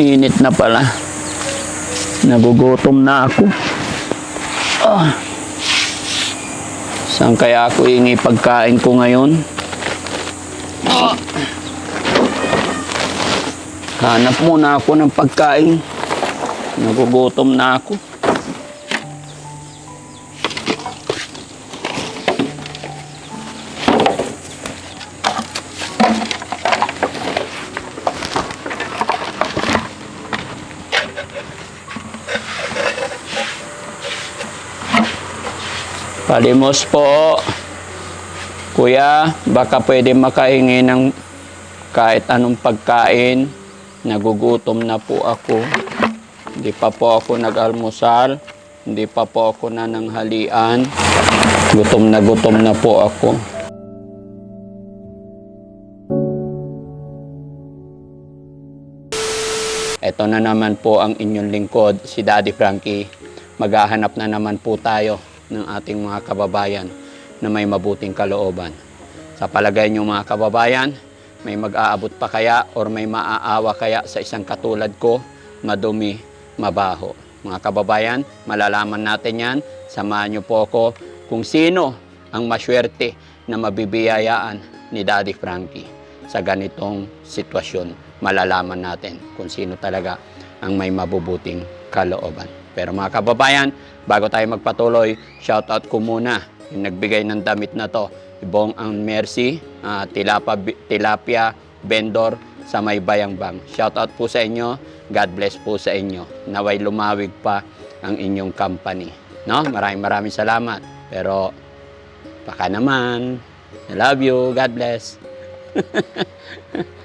init na pala. Nagugutom na ako. Ah. Saan kaya ako ingi pagkain ko ngayon? Ah. Hanap muna ako ng pagkain. Nagugutom na ako. Palimos po. Kuya, baka pwede makahingi ng kahit anong pagkain. Nagugutom na po ako. Hindi pa po ako nag-almusal. Hindi pa po ako nananghalian. Gutom na gutom na po ako. Ito na naman po ang inyong lingkod, si Daddy Frankie. Maghahanap na naman po tayo ng ating mga kababayan na may mabuting kalooban. Sa palagay niyo mga kababayan, may mag-aabot pa kaya or may maaawa kaya sa isang katulad ko, madumi, mabaho. Mga kababayan, malalaman natin yan. Samahan niyo po ako kung sino ang maswerte na mabibiyayaan ni Daddy Frankie sa ganitong sitwasyon. Malalaman natin kung sino talaga ang may mabubuting kalooban. Pero mga kababayan, bago tayo magpatuloy, shoutout ko muna yung nagbigay ng damit na to. Ibong ang Mercy, ah, tilapa, tilapia vendor sa may Bayangbang. Shoutout po sa inyo. God bless po sa inyo. Naway lumawig pa ang inyong company. No? Maraming maraming salamat. Pero baka naman. I love you. God bless.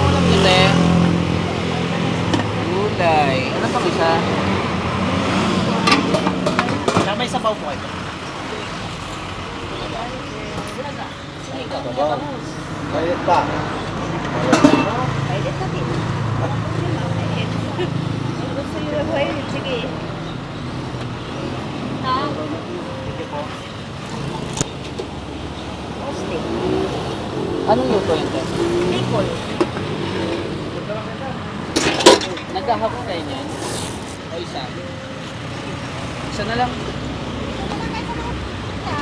Ulam nyo, te. Gulay. Ano pang isa? Saka may sabaw po ito. Bayad pa. Gusto nyo na buhay? Sige. Ostig. Anong luto yun, te? Bacon. Nagkahapon kayo niyan? O isa? Na lang.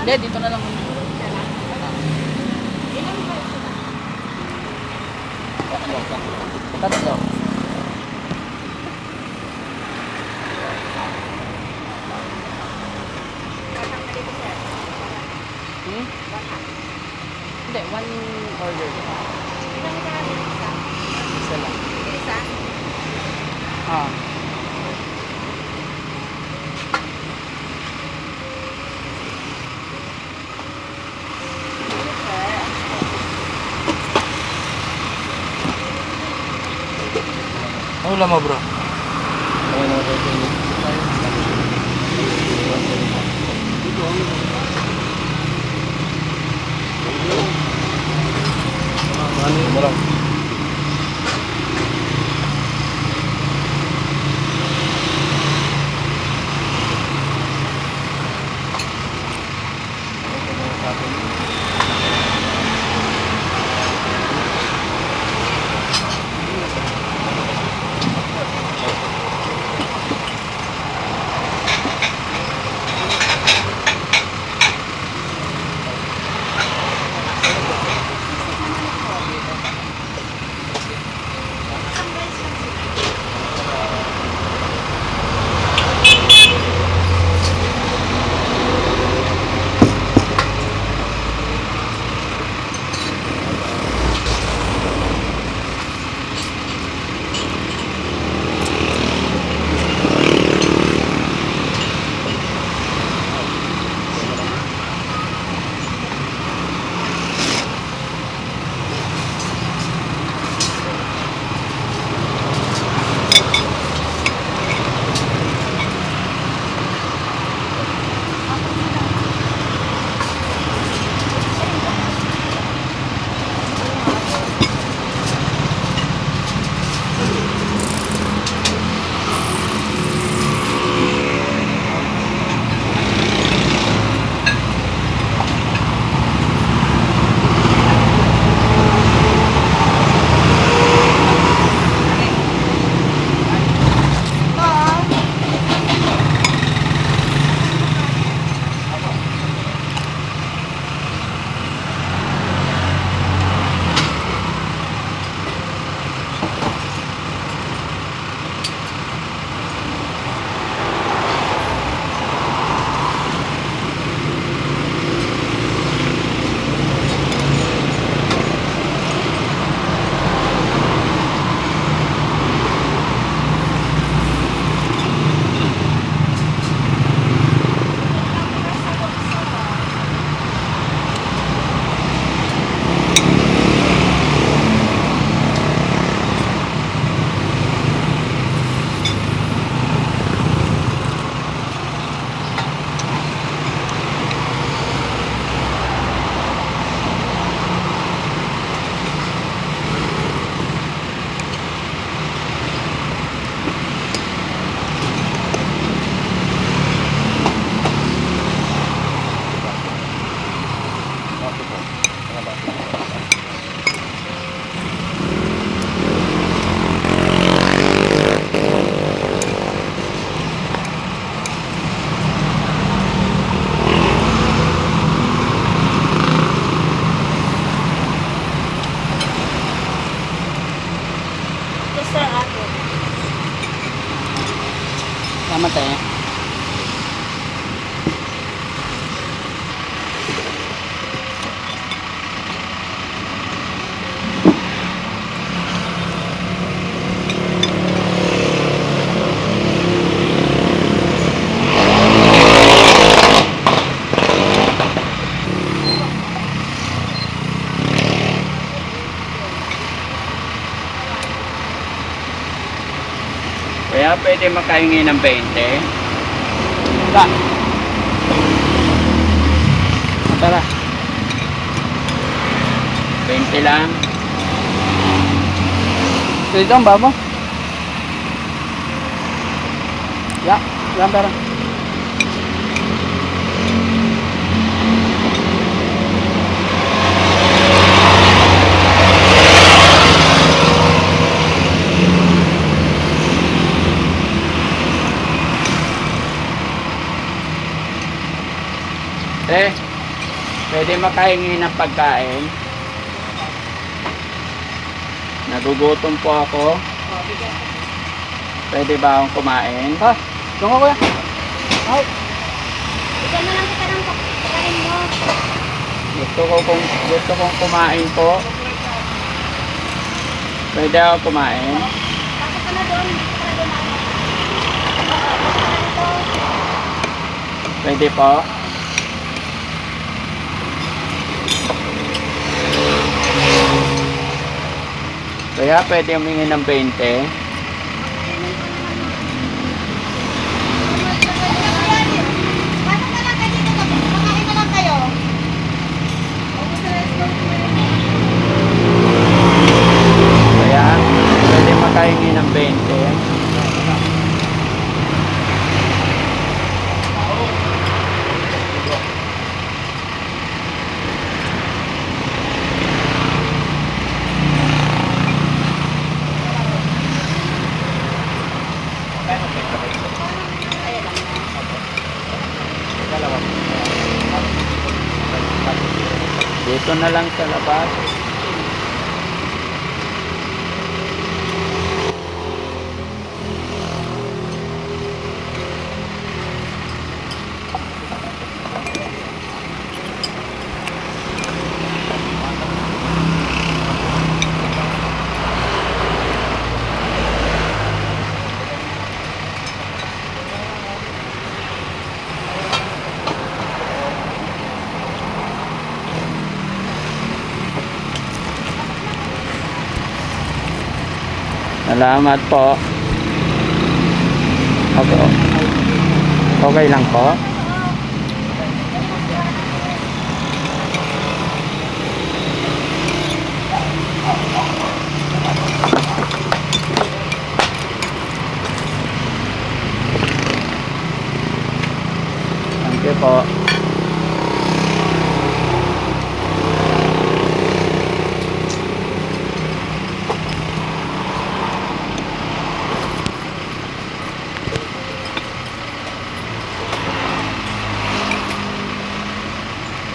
Hindi, dito na lang. Tatlo. Hmm? Hindi, one order. Isa lang. Ah. Ano ulam mo, bro? Ano yung Kaya pwede makahingi ng 20. Ba. Tara. 20 lang. Dito ang babo. Ya, yan tara. Eh, pwede makahingi ng pagkain. Nagugutom po ako. Pwede ba akong kumain? Ha? Doon ka kuya. Ay, Bigyan na lang kita ng pagkain mo. Gusto ko kung gusto kong kumain po. Pwede ako kumain. Pasok ka na doon. Pasok ka na doon. Pasok ka na dito. Pwede po. Kaya pwede humingi ng 20. Na lang Salamat po. Okay. Okay lang po. Thank you po.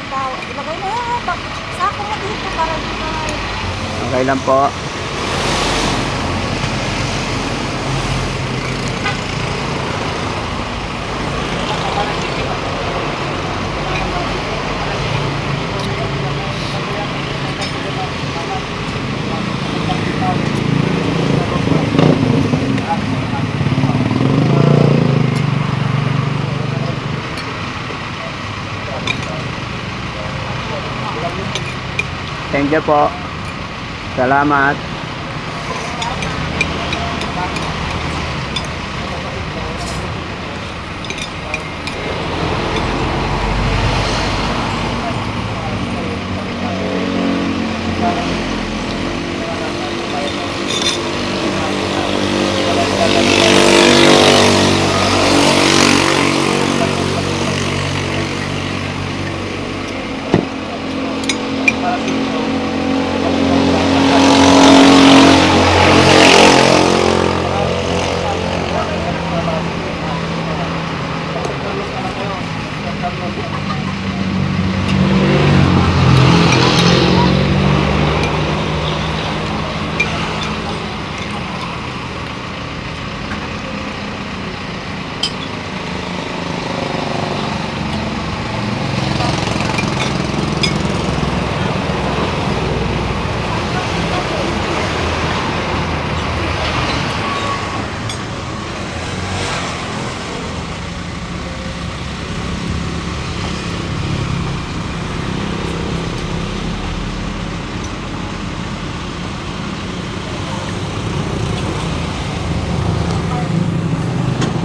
Ikaw, ilagay mo yan. Bak- Sako mo dito para dito. Okay lang po. Thank you po. Salamat.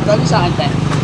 Dali sa akin, tayo.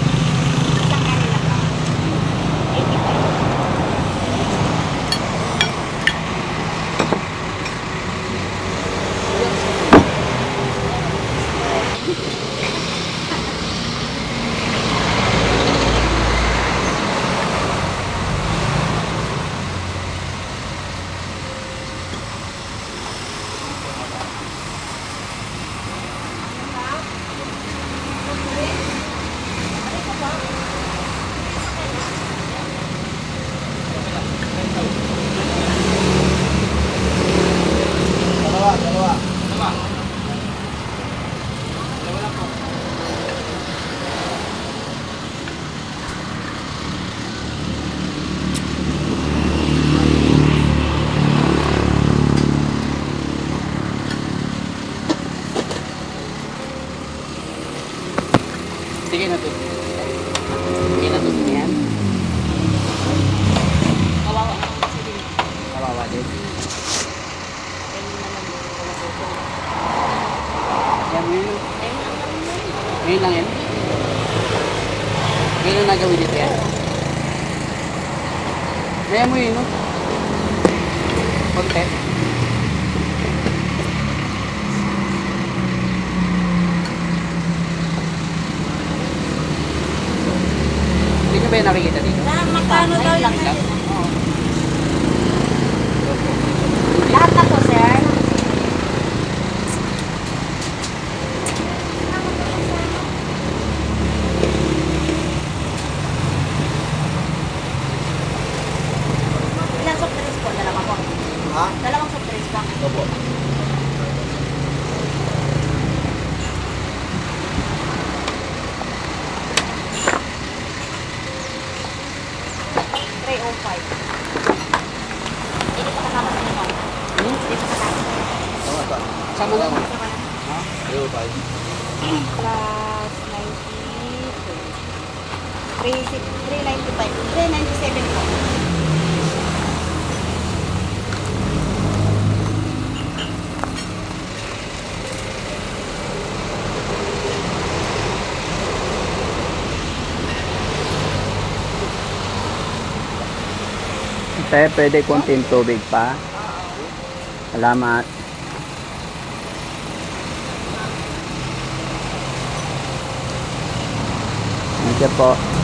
Sama na. Na. Zero five. Plus 92. 395. 397 po. Te, pwede konting tubig pa. Salamat. Thank po.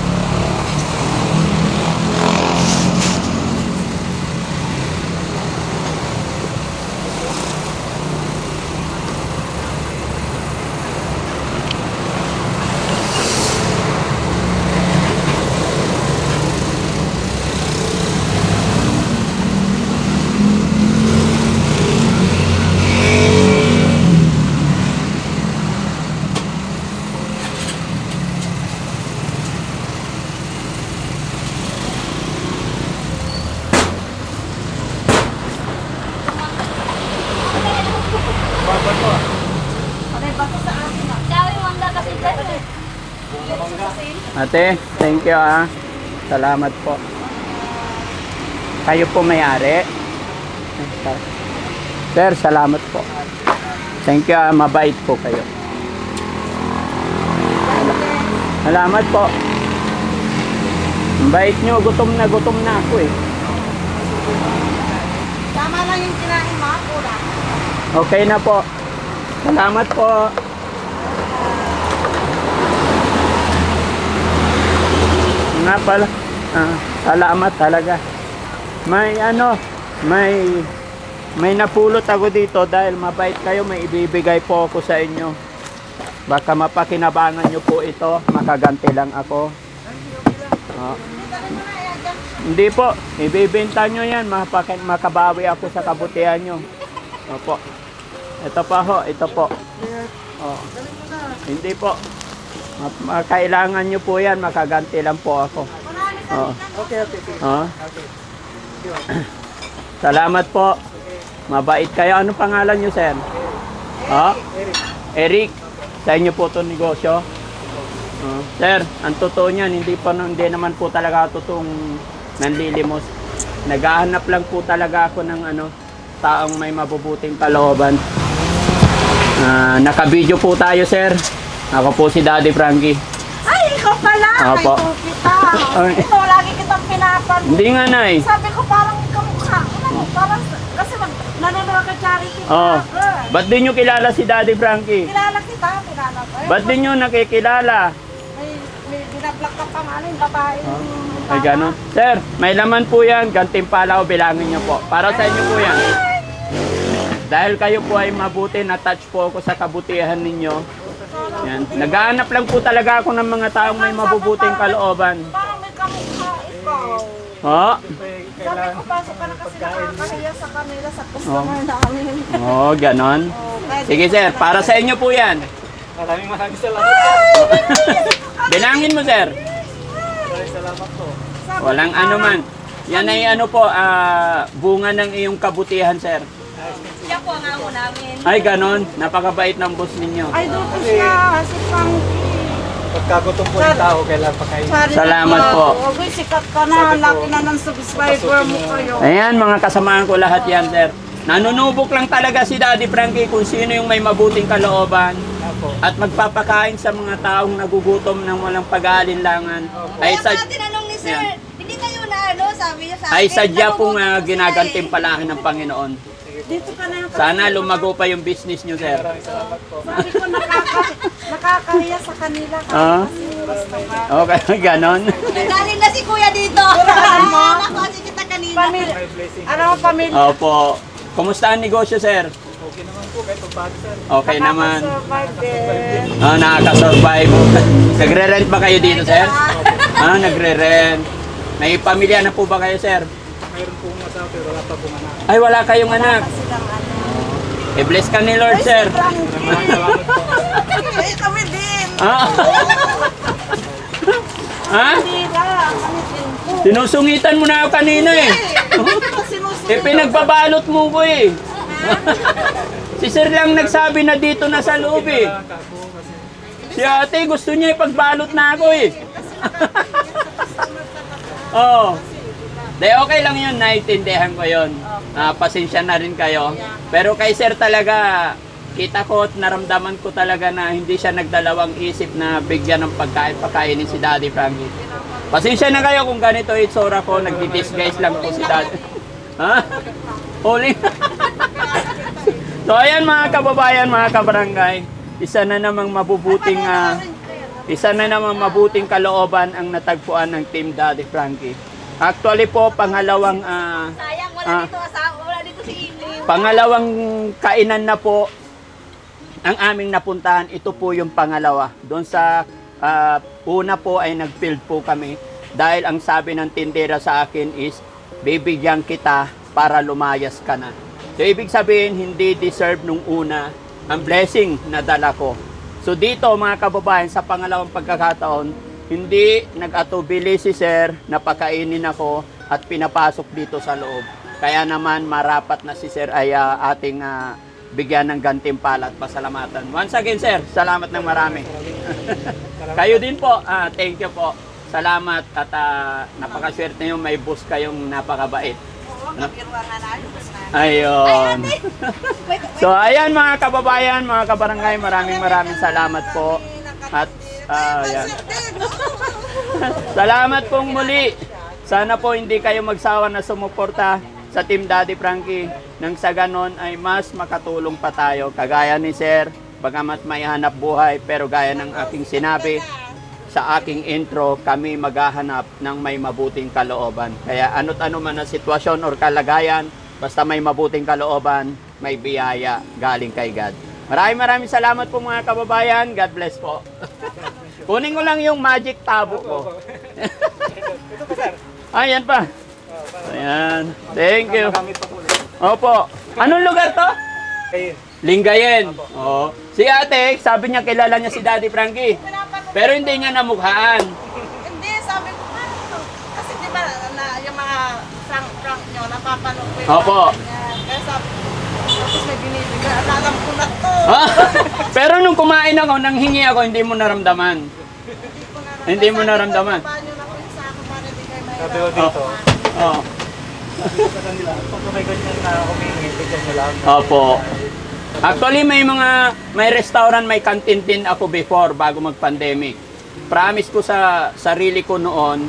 Ate, thank you ah. Salamat po. Kayo po may-ari. Sir, salamat po. Thank you ah. Mabait po kayo. Salamat po. Ang bait nyo. Gutom na gutom na ako eh. Tama lang yung kinain mo, kulang. Okay na po. Salamat po. Nga. Ah, salamat talaga. May ano, may may napulot ako dito dahil mabait kayo, may ibibigay po ako sa inyo. Baka mapakinabangan nyo po ito, makaganti lang ako. Ah. Hindi po, ibibenta nyo yan, mapaki- makabawi ako sa kabutihan nyo. Opo. Ito pa ho, ito po. Oh. Hindi po. Kailangan nyo po yan, makaganti lang po ako. Oh. Okay, okay, okay. Oh. Salamat po. Mabait kayo. Anong pangalan nyo, sir? Oh? Eric. Sa inyo po itong negosyo? Oh. Sir, ang totoo niyan, hindi, pa, hindi naman po talaga totoong nanlilimos. Naghahanap lang po talaga ako ng ano, taong may mabubuting kalooban. Ah, naka-video po tayo, sir. Ako po si Daddy Frankie. pala, Opo. ito kita. Ay. Ito, lagi kitang pinapan. Hindi nga, Nay. Sabi ko parang kamukha. Ano, parang, kasi mag, nanonood ka charity Oh. vlogger. Ba't di nyo kilala si Daddy Frankie? Kilala kita, kilala ko. Ba't di nyo nakikilala? May, may binablock ka pa nga ano, yung babae. yung Ay, gano'n. Sir, may laman po yan. Gantimpala o bilangin nyo po. Para sa inyo po yan. Dahil kayo po ay mabuti, na-touch po ako sa kabutihan ninyo. Yan. Naghahanap lang po talaga ako ng mga taong may mabubuting kalooban. Parang may kamukha ikaw. Oh, Sabi ko, pasok ka na kasi nakakahiya sa kanila sa customer namin. oh ganon. Oh, Sige sir, para sa inyo po yan. Maraming maraming salamat po. Bilangin mo sir. Maraming salamat po. Walang ano man. Yan ay ano po, ah, bunga ng iyong kabutihan sir. Po ang amo namin. Ay ganon, napakabait ng boss ninyo. Ay, doon po siya, si Frankie. Pagkagutom po ng tao, kailangan pakain. Sorry Salamat po. Uy, sikat ka na. Laki na ng subscriber mo kayo. Ayan, mga kasamahan ko lahat yan, sir. Nanunubok lang talaga si Daddy Frankie kung sino yung may mabuting kalooban at magpapakain sa mga taong nagugutom ng walang pag-aalinlangan. Ay, Kaya sa, pala tinanong ni Sir, Yan. hindi kayo na ano, sabi niya sa ay akin. sadya pong nagugutom uh, sila eh. ng Panginoon. Dito ka na yung Sana lumago pa yung business nyo, sir. Maraming salamat po. Sabi ko, nakaka, nakakahiya sa kanila. Ah? Okay, ganon. eh. Galing na si Kuya dito. Mo? Nakasi kita kanina. Pamilya. Ano ang pamilya? Opo. Kumusta ang negosyo, sir? Okay naman po, kahit pagpagod sir. Okay naman. Nakaka-survive din. Ah, nakaka-survive. Nagre-rent ba kayo dito, sir? Ah, nagre-rent. May pamilya na po ba kayo, sir? Mayroon pong asawa pero wala pa pong anak. Ay, wala kayong anak. Silang ano. I-bless ka ni Lord, sir. Maraming salamat po. Eh, kami din. Ah? ha? Tira, kami din po. Sinusungitan mo na ako kanina eh. Sinusunod. Eh, pinagbabalot mo ko eh. si sir lang nagsabi na dito na sa loob eh. Kako kasi Si ate gusto niya ipagbalot na ako eh. Oo. De, okay lang yun, naiintindihan ko yun. Ah, pasensya na rin kayo. Pero kay sir talaga, kita ko at naramdaman ko talaga na hindi siya nagdalawang isip na bigyan ng pagkain, pakainin si Daddy Frankie. Pasensya na kayo kung ganito itsura ko, nagdi-disguise lang po si Daddy. Ha? Huli. so ayan mga kababayan, mga kabarangay, isa na namang mabubuting ah, isa na namang mabuting kalooban ang natagpuan ng Team Daddy Frankie. Actually po, pangalawang ah, Sayang, wala Ah. dito asawa, wala dito si Ingrid. pangalawang kainan na po ang aming napuntahan. Ito po yung pangalawa. Doon sa ah, una po ay nag-field po kami dahil ang sabi ng tindera sa akin is bibigyan kita para lumayas ka na. So ibig sabihin hindi deserve nung una ang blessing na dala ko. So dito mga kababayan sa pangalawang pagkakataon hindi nag-atubili si sir na pakainin ako at pinapasok dito sa loob. Kaya naman marapat na si sir ay ah, ating ah, bigyan ng gantimpala at pasalamatan. Once again sir, salamat ng marami. Kayo din po, ah, thank you po. Salamat at uh, napakaswerte nyo may boss kayong napakabait. Oo. Ayun. So ayan mga kababayan, mga kabarangay, maraming maraming salamat po. At ah, ayan. Salamat pong muli. Sana po hindi kayo magsawa na sumuporta sa Team Daddy Frankie. Nang sa ganon ay mas makatulong pa tayo. Kagaya ni Sir, bagamat may hanap buhay, pero gaya ng aking sinabi, sa aking intro, kami maghahanap ng may mabuting kalooban. Kaya ano't ano man ang sitwasyon or kalagayan, basta may mabuting kalooban, may biyaya galing kay God. Maraming maraming salamat po mga kababayan. God bless po. Kunin ko lang yung magic tabo ko. Ayan pa. Ayan. Thank you. Marami pa po. Opo. Anong lugar to? Lingayen. Oo. Si ate, sabi niya kilala niya si Daddy Frankie. Pero hindi niya namukhaan. Hindi, sabi ko, ano, kasi di ba, na, yung mga prank-prank nyo, napapanood ko yung Opo. mga ganyan. Kaya sabi ko, tapos may binibigay, alam ko na to. Ah, Pero nung kumain ako, nang hingi ako, hindi mo naramdaman. Hindi mo naramdaman. Paano na ko yung sa ako para di kayo Sabi mahirap. ko dito, Oo. sabi ko sa kanila, pag may ganyan na humingi, bigyan lang. Opo. Actually, may mga, may restaurant, may canteen din ako before, bago mag-pandemic. promise ko sa sarili ko noon,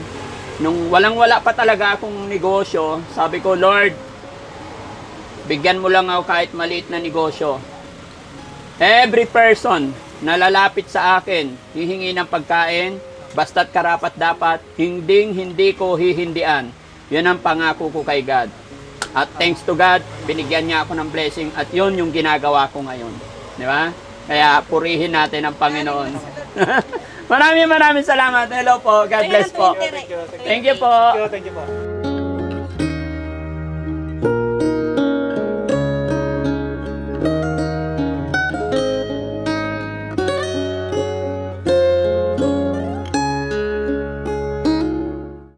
nung walang-wala pa talaga akong negosyo, sabi ko, Lord, bigyan mo lang ako kahit maliit na negosyo. Every person na lalapit sa akin, hihingi ng pagkain, basta't karapat dapat, hinding hindi ko hihindian. Yun ang pangako ko kay God. At thanks to God, binigyan niya ako ng blessing at yun yung ginagawa ko ngayon. Di ba? Kaya purihin natin ang Panginoon. maraming maraming salamat. Hello po. God bless po. Thank you. Po. Thank you po.